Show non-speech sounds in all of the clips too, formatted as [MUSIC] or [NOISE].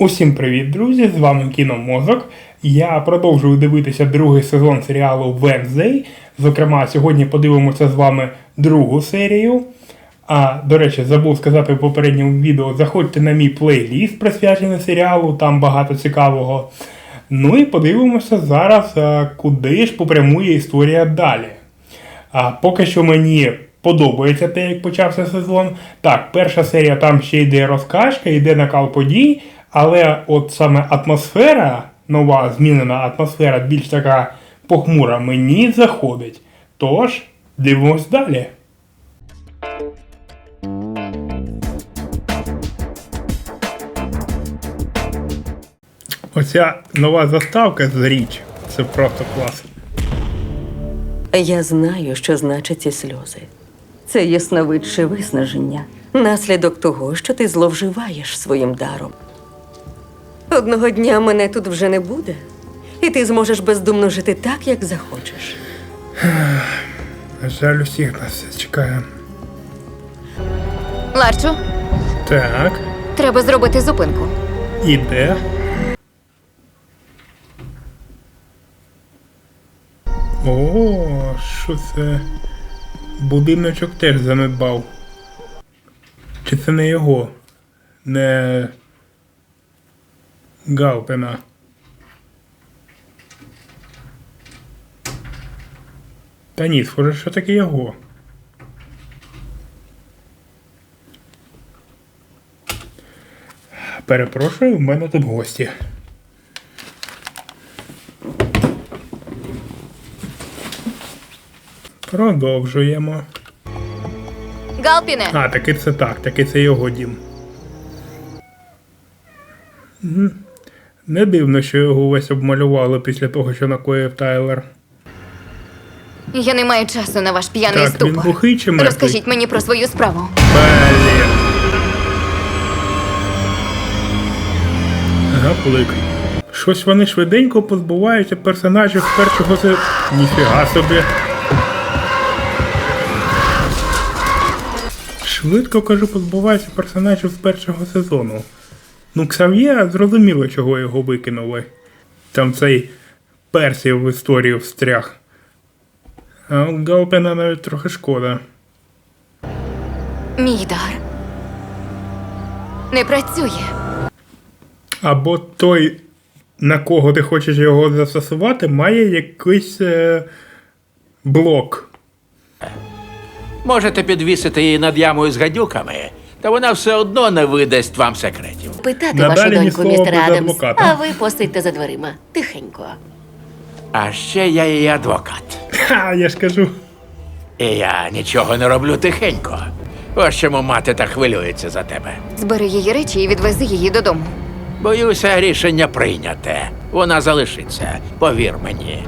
Усім привіт, друзі! З вами Кіномозок. Я продовжую дивитися другий сезон серіалу Wednesday. Зокрема, сьогодні подивимося з вами другу серію. А, до речі, забув сказати в попередньому відео, заходьте на мій плейліст, присвячений серіалу, там багато цікавого. Ну і подивимося зараз, куди ж попрямує історія далі. А поки що мені подобається те, як почався сезон. Так, перша серія там ще йде розкачка, йде накал подій, але от саме атмосфера, нова змінена атмосфера, більш така похмура, мені заходить. Тож, дивимось далі. Оця нова заставка з річ. Це просто клас. Я знаю, що значать ці сльози. Це ясновидше виснаження, наслідок того, що ти зловживаєш своїм даром. Одного дня мене тут вже не буде, і ти зможеш бездумно жити так, як захочеш. На [SIGHS] жаль, усіх нас це чекає. Ларчу, Так, треба зробити зупинку. іде. О, що це? Будиночок теж занедбав. Чи це не його? Не Галпина. Та ні, схоже, що таке його. Перепрошую, в мене тут гості. Продовжуємо. Галпіне, А, таки це так, таки це його дім. Мгм. Не дивно, що його весь обмалювали після того, що накоїв Тайлер. я не маю часу на ваш п'яний Так, він ступор. глухий чи мертвий? Розкажіть мені про свою справу. Блін. Гаплик. Щось вони швиденько позбуваються персонажів першого се... Ніфіга собі. Швидко кажу, позбуваються персонажів з першого сезону. Ну, Ксав'є зрозуміло, чого його викинули. Там цей персів в історію встряг. А от Галпена навіть трохи шкода. Мій дар не працює. Або той, на кого ти хочеш його застосувати, має якийсь е, блок. Можете підвісити її над ямою з гадюками, та вона все одно не видасть вам секретів. Питати Надалі вашу ні доньку, слова містер без Адамс, адвоката. а ви посидьте за дверима. Тихенько. А ще я її адвокат. Ха, я ж кажу. І я нічого не роблю тихенько. Ось чому мати так хвилюється за тебе. Збери її речі і відвези її додому. Боюся, рішення прийняте. Вона залишиться, повір мені.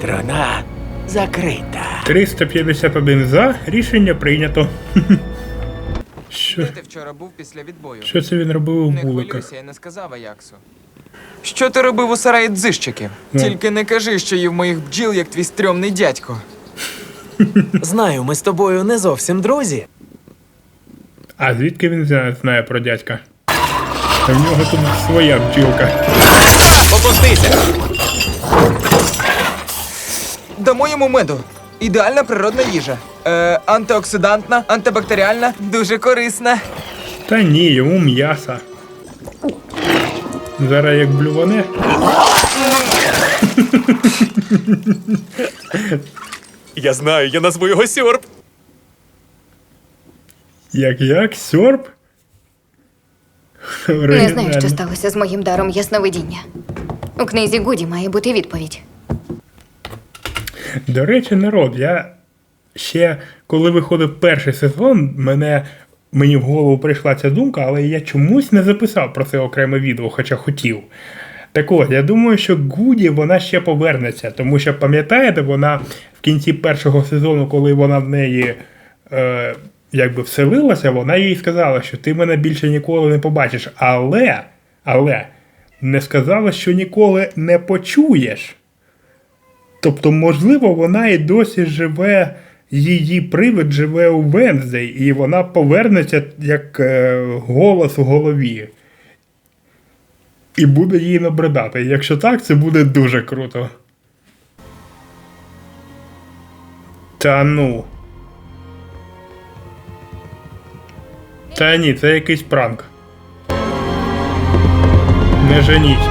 Трона закрита. 351 за, рішення прийнято. [LAUGHS] Що, Де ти вчора був після відбою? що це він робив у Не вуликах? хвилюйся, я не сказав Аяксу. Що ти робив у сараї дзищики? Ну. Тільки не кажи, що їв моїх бджіл, як твій стрьомний дядько. [LAUGHS] Знаю, ми з тобою не зовсім друзі. А звідки він знає, знає про дядька? Та в нього тут своя бджілка. Опустися! Дамо йому меду. Ідеальна природна їжа. Е, антиоксидантна, антибактеріальна, дуже корисна. Та ні, йому м'яса. Зараз як блюване. Я знаю, я назву його сьорб. Як як? Сьорб? Не знаю, що сталося з моїм даром ясновидіння. У книзі Гуді має бути відповідь. До речі, народ, я ще коли виходив перший сезон, мене, мені в голову прийшла ця думка, але я чомусь не записав про це окреме відео, хоча хотів. Так от, я думаю, що Гуді вона ще повернеться, тому що пам'ятаєте, вона в кінці першого сезону, коли вона в неї е, якби вселилася, вона їй сказала, що ти мене більше ніколи не побачиш. Але, але не сказала, що ніколи не почуєш. Тобто, можливо, вона і досі живе, її привид живе у Венздей, і вона повернеться як е, голос у голові. і буде їй набридати. Якщо так, це буде дуже круто. Та ну. Та ні, це якийсь пранк. Не женіть.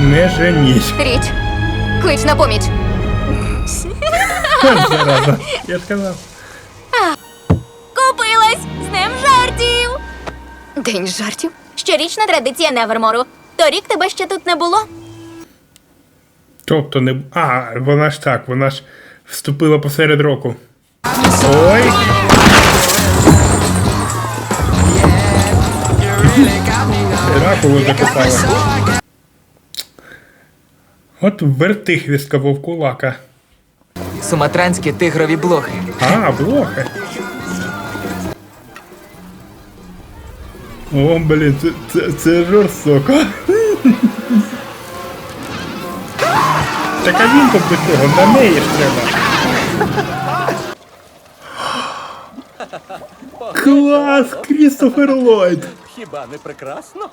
Не женіть. Річ, клич на поміч. Зараза. Я сказав. Купилась з ним жартів. День жартів. Щорічна традиція Невермору. Торік тебе ще тут не було. Тобто не. А, вона ж так, вона ж вступила посеред року. Ой! Дракулу закопала. От вертихвістка вовкулака. Суматранські тигрові блохи. А, блохи. О, блін, це, це, це жорстоко. Так а він тут до цього, на неї ж треба. Клас, Крістофер Ллойд. Хіба не прекрасно?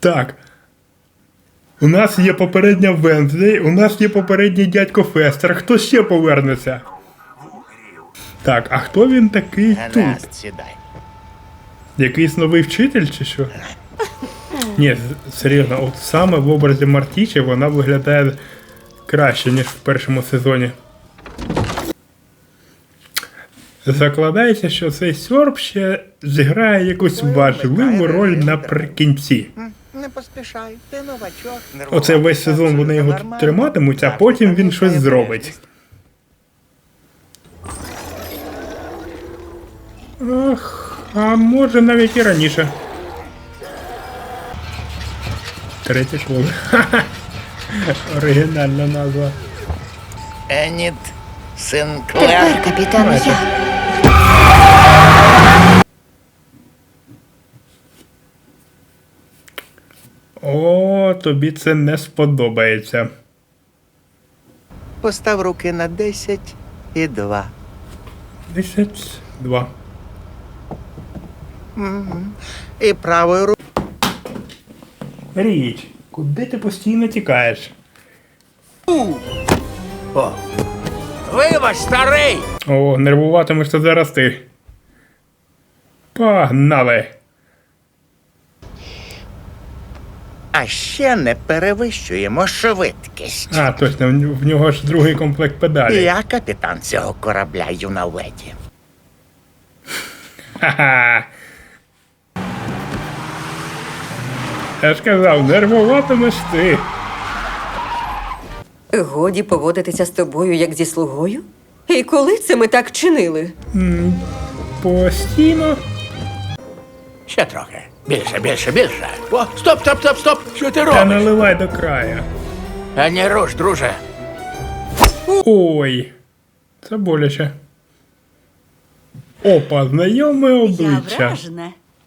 Так. У нас є попередня Венздей, у нас є попередній дядько Фестер. Хто ще повернеться? Так, а хто він такий тут? Сідай. Якийсь новий вчитель чи що? Ні, серйозно, от саме в образі Мартічі вона виглядає краще, ніж в першому сезоні. Закладається, що цей сьорб ще зіграє якусь важливу роль наприкінці. Не поспішай, ти новачок. Оце весь сезон вони його тут триматимуть, а потім він щось зробить. Ах, а може навіть і раніше. Третє школа. [LAUGHS] Оригінальна назва. Еніт Синклер. Тепер, капітан, я. Тобі це не сподобається. Постав руки на 10 і 2. Десять два. І правою рукою. Річ, куди ти постійно тікаєш? О. Вибач, старий! О, нервуватимешся зараз ти. Погнали! А ще не перевищуємо швидкість. А, точно, в нього ж другий комплект педалі. Я капітан цього корабля. Ха-ха. Я ж казав, нервуватимеш ти. Годі поводитися з тобою як зі слугою? І коли це ми так чинили? Постійно. Ще трохи. Більше, більше, більше. О, стоп, стоп, стоп, стоп! Що ти Та робиш? наливай до краю. А не руш, друже. Ой. Це боляче. Опа, знайоме обличчя.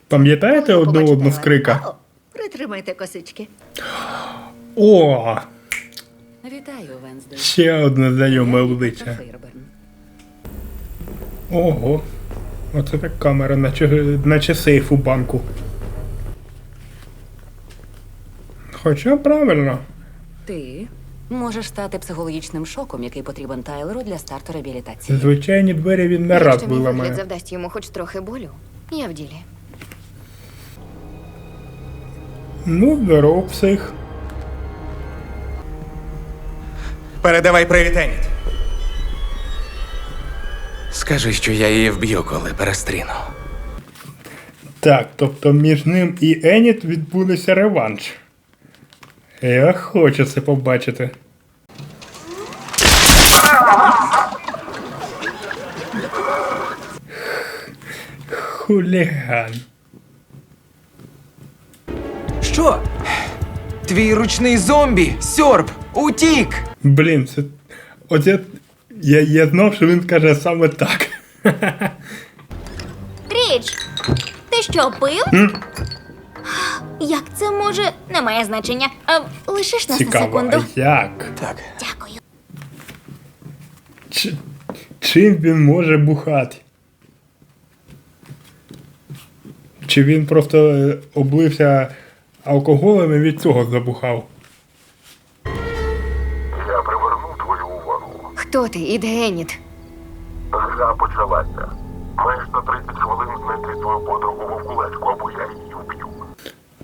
Пам'ятаєте одне одну з крика? Притримайте косички. О, Вітаю, Венздей. ще одне знайоме обличчя. Фейерберн. Ого. Оце так камера, наче, наче сейф у банку. Хоча правильно. Ти можеш стати психологічним шоком, який потрібен Тайлеру для старту реабілітації. Звичайні двері він не раз Якщо мій вигляд виламає. завдасть йому хоч трохи болю, я в ділі. Ну, здоров, псих. Передавай привіт, Еніт. Скажи, що я її вб'ю, коли перестріну. Так, тобто між ним і Еніт відбудеться реванш. Я хочу це побачити. Хуліган. Що? Твій ручний зомбі, сьорб, утік! Блін, це. Оце. Я, я знав, що він скаже саме так. Річ, ти що, пив? Як це може? Не має значення. А, лишиш нас на Цікаво, секунду. а як? Так. Дякую. Чи, чим він може бухати? Чи він просто е, облився алкоголем і від цього забухав? Я привернув твою увагу. Хто ти і де Гра почалася. Маєш на 30 хвилин знайти свою подругу вовкулечку, або я її.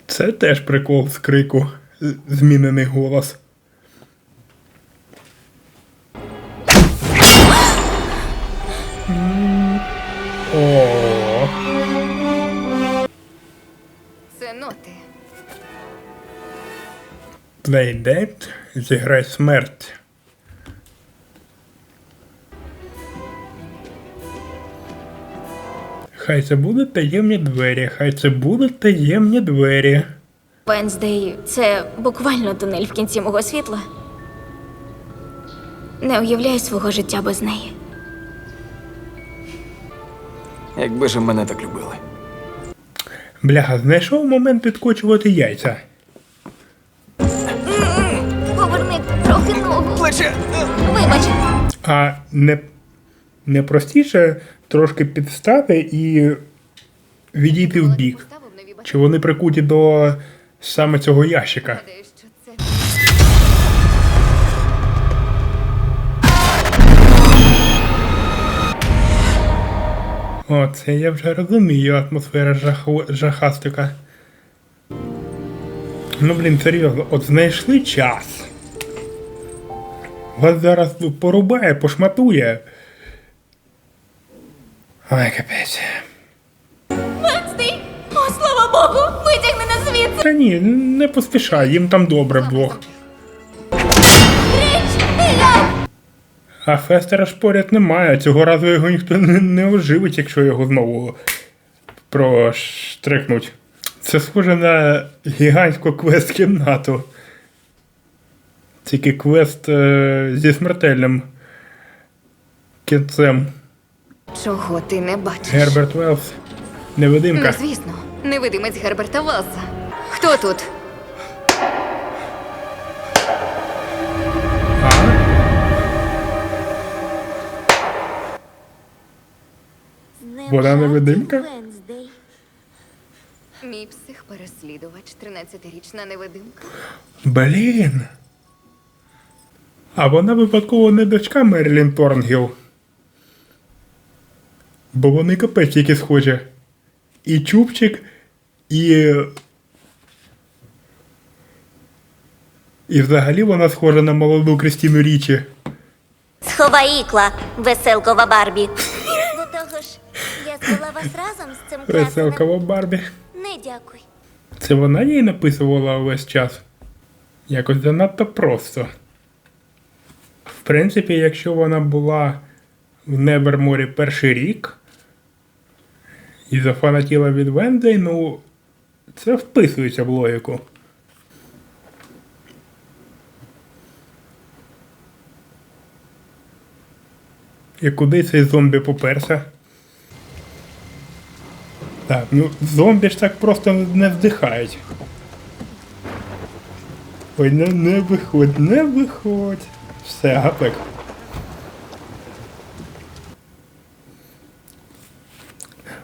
Це теж прикол з крику. Змінений голос. О, Це ноти. Play Dead, зіграй смерть. Хай це будуть таємні двері, хай це будуть таємні двері. Венздей це буквально тунель в кінці мого світла. Не уявляю свого життя без неї. Якби ж мене так любили. Бляха, знайшов момент підкочувати яйця. Поверни трохи ногу. Плече! Вибач, А не, не простіше трошки підстати і відійти в бік. Чи вони прикуті до саме цього ящика? О, це я вже розумію атмосфера жаху... жахастика. Ну, блін, серйозно, от знайшли час. Вас зараз порубає, пошматує. Ой, капець. Венздей! О, слава Богу! Витягни нас звідси! Та ні, не поспішай, їм там добре. Річ! Я! А Фестера ж поряд немає. Цього разу його ніхто не, не оживить, якщо його знову проштрикнуть. Це схоже на гігантську квест-кімнату. Тільки квест е, зі смертельним кінцем. Чого ти не бачиш. Герберт Велс. Ну, Невидимка. звісно, невидимець Герберта Велса. Хто тут? А? Вона невидимка? Мій псих-переслідувач, 13-річна невидимка. Блін. А вона випадково не дочка Мерлін Торнгіл. Бо вони капець які схожі. І чубчик, і. І взагалі вона схожа на молоду Крістіну Річі. Сховай ікла, веселкова Барбі. До того ж, я звела вас разом з цим Веселкова Барбі. Не дякуй. Це вона їй написувала увесь час. Якось занадто просто. В принципі, якщо вона була в Неверморі перший рік і зафанатіла від Венздей, ну це вписується в логіку. І куди цей зомбі поперся? Так, ну зомбі ж так просто не вдихають. Ой, не, не виходь, не виходь. Все, гапек.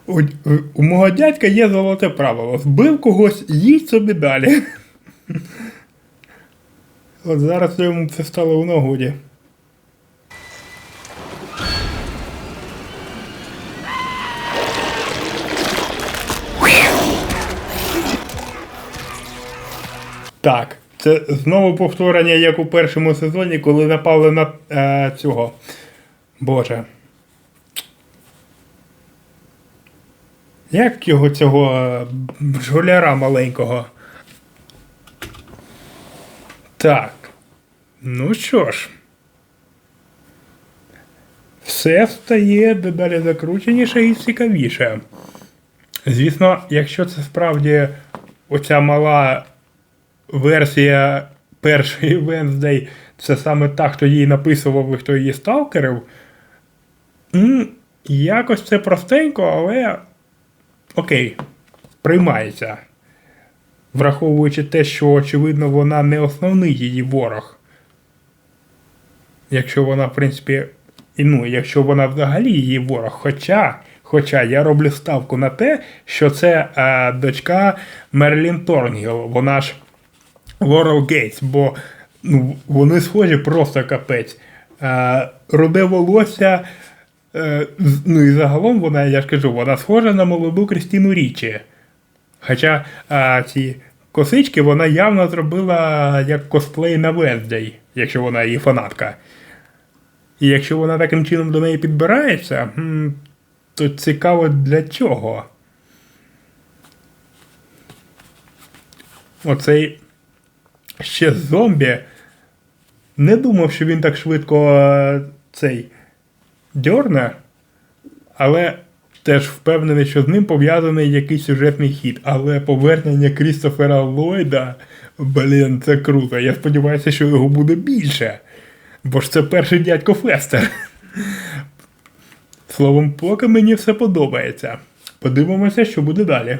У, у мого дядька є золоте правило. Збив когось, їдь собі далі. [LAUGHS] От зараз йому це стало в нагоді. Так, це знову повторення, як у першому сезоні, коли напали на е, цього. Боже. Як його цього е, бджоляра маленького? Так. Ну що ж. Все стає дедалі закрученіше і цікавіше. Звісно, якщо це справді оця мала версія першої [LAUGHS] Венздей, це саме та, хто її написував і хто її сталкерив. Якось це простенько, але окей, приймається. Враховуючи те, що, очевидно, вона не основний її ворог. Якщо вона, в принципі, і ну, якщо вона взагалі її ворог. Хоча, Хоча я роблю ставку на те, що це е, дочка Мерлін Торнгіл, вона ж Лорел Гейтс, бо ну, вони схожі просто капець. Е, руде волосся, ну і загалом вона, я ж кажу, вона схожа на молоду Крістіну Річі. Хоча е, ці косички вона явно зробила як косплей на Венздей, якщо вона її фанатка. І якщо вона таким чином до неї підбирається, то цікаво для чого. Оцей ще зомбі. Не думав, що він так швидко е, цей дьорне, але теж впевнений, що з ним пов'язаний якийсь сюжетний хід. Але повернення Крістофера Ллойда, блін, це круто. Я сподіваюся, що його буде більше. Бо ж це перший дядько Фестер. Словом, поки мені все подобається. Подивимося, що буде далі.